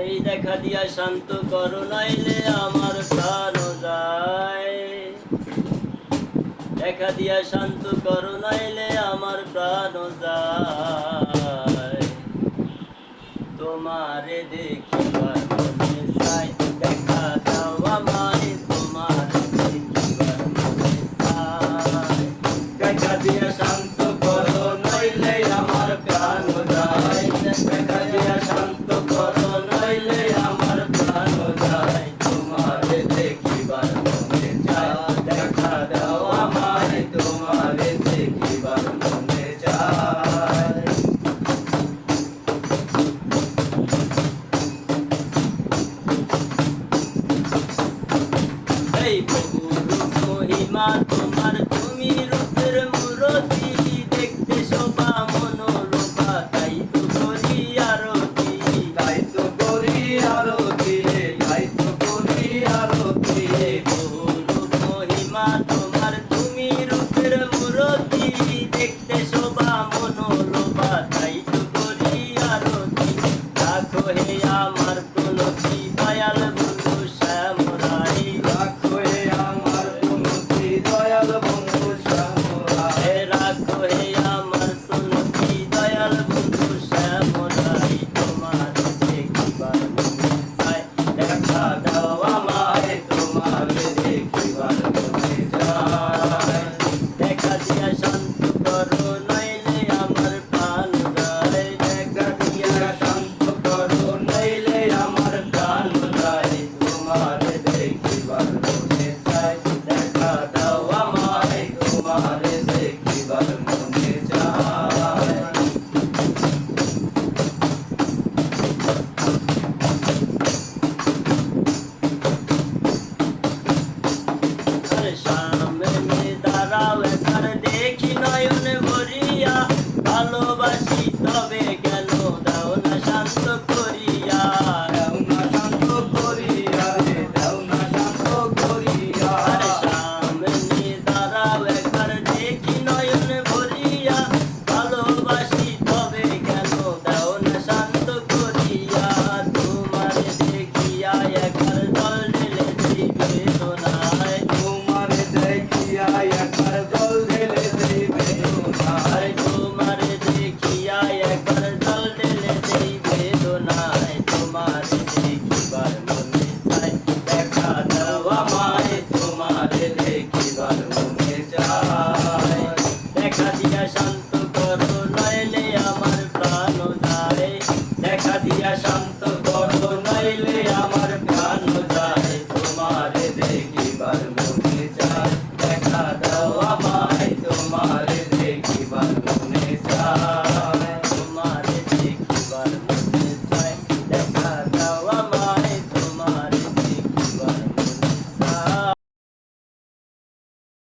এই দেখা দিয়া শান্ত করো, নাইলে আমার প্রাণ যায়। দেখা দিয়া শান্ত করো, নাইলে আমার প্রাণ যায়। তোমারে দেখিবার চাই রহিমা তোমার তুমি 的朋友。